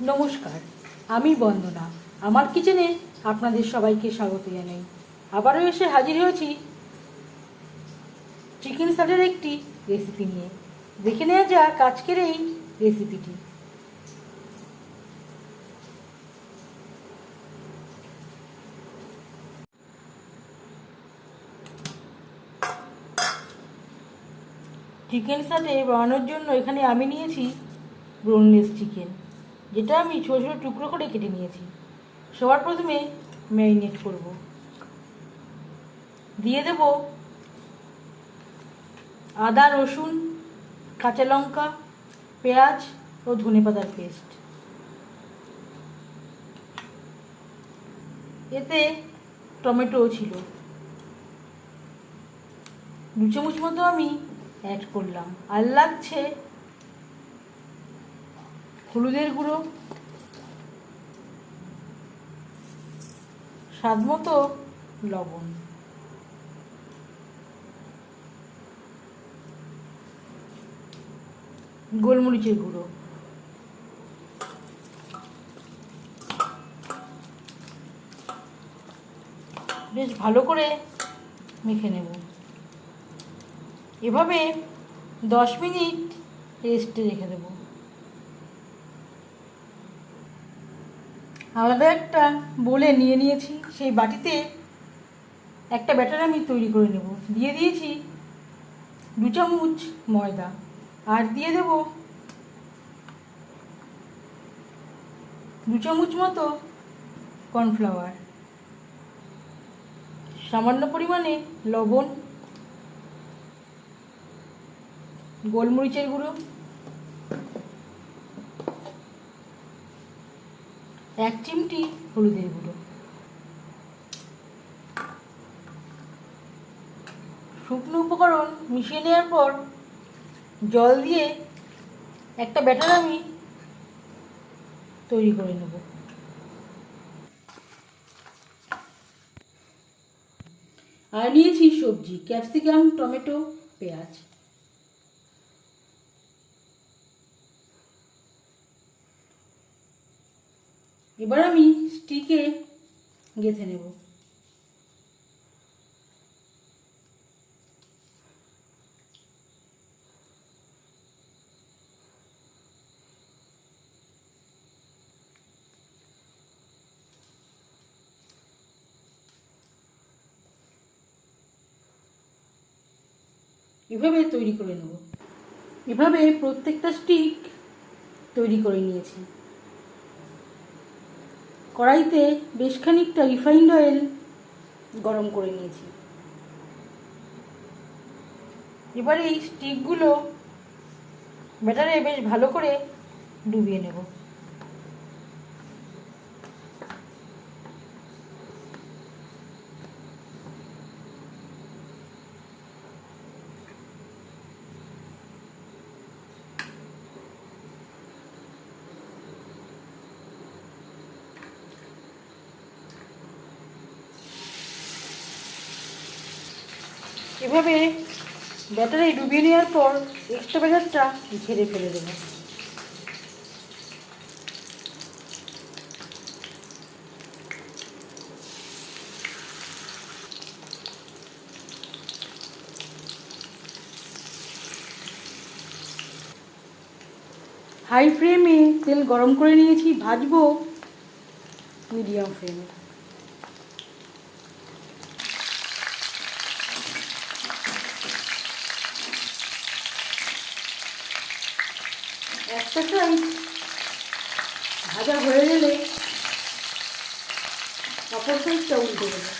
নমস্কার, আমি বন্দনা। আমার কিচেনে আপনাদের সবাইকে স্বাগত জানাই। আবারও এসে হাজির হয়েছি চিকেন স্যালের একটি রেসিপি নিয়ে। দেখে নেওয়া যাক আজকের এই রেসিপিটি চিকেন সাথে বানানোর জন্য এখানে আমি নিয়েছি ব্রোনলেস চিকেন। যেটা আমি ছোটো ছোটো টুকরো করে কেটে নিয়েছি। সবার প্রথমে ম্যারিনেট করব। দিয়ে দেব আদা, রসুন, কাঁচা লঙ্কা, পেঁয়াজ ও ধনে পাতার পেস্ট। এতে টমেটোও ছিল। দু চামচ মতো আমি অ্যাড করলাম। আর লাগছে হলুদের গুঁড়ো। স্বাদ মতো লবণ। গোলমরিচের গুঁড়ো। বেশ ভালো করে মেখে নেব। এভাবে দশ মিনিট রেস্টে রেখে দেব। আলাদা একটা বলে নিয়ে নিয়েছি, সেই বাটিতে একটা ব্যাটার আমি তৈরি করে নেব। দিয়ে দিয়েছি দু চামচ ময়দা আর দিয়ে দেব দু চামচ মতো কর্নফ্লাওয়ার। সামান্য পরিমাণে লবণ, গোলমরিচের গুঁড়ো এক চিমটি হলুদের গুঁড়ো। শুকনো উপকরণ মিশিয়ে নেওয়ার পর জল দিয়ে একটা ব্যাটার আমি তৈরি করে নেব। আর নিয়েছি সবজি, ক্যাপসিকাম, টমেটো, পেঁয়াজ। এবার আমি স্টিকে গেঁথে নেব। এভাবে তৈরি করে নেব। এভাবে প্রত্যেকটা স্টিক তৈরি করে নিয়েছি। কড়াইতে বেশ খানিকটা রিফাইন্ড অয়েল গরম করে নিয়েছি। এবারে এই স্টিকগুলো ব্যাটারে বেশ ভালো করে ডুবিয়ে নেব। এভাবে ব্যাটারে ডুবিয়ে নেওয়ার পর এক্সট্রা ব্যাটারটা ঘিরে ফেলে দেবো। হাই ফ্লেমে তেল গরম করে নিয়েছি, ভাজবো মিডিয়াম ফ্লেমে একটা সাইড ভাজা হয়ে গেলে অপর সাইডটা উল্টে দেবো।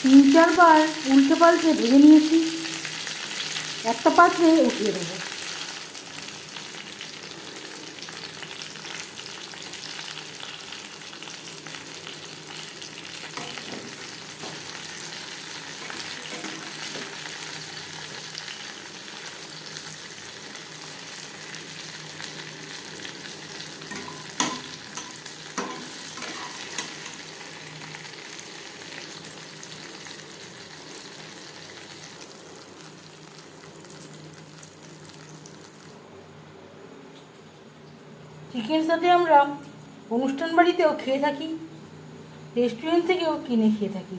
তিন চারবার উল্টে পাল্টে ভেজে নিয়েছি। একটা পাত্রে উঠিয়ে দেবো। চিকেন সাথে আমরা অনুষ্ঠান বাড়িতেও খেয়ে থাকি, রেস্টুরেন্ট থেকেও কিনে খেয়ে থাকি।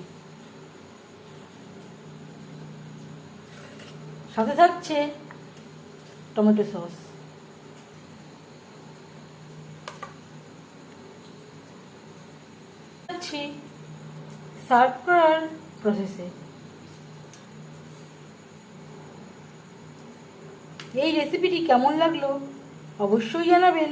সাথে থাকছে টমেটো সস। সার্ভ করার প্রসেসে এই রেসিপিটি কেমন লাগল অবশ্যই জানাবেন।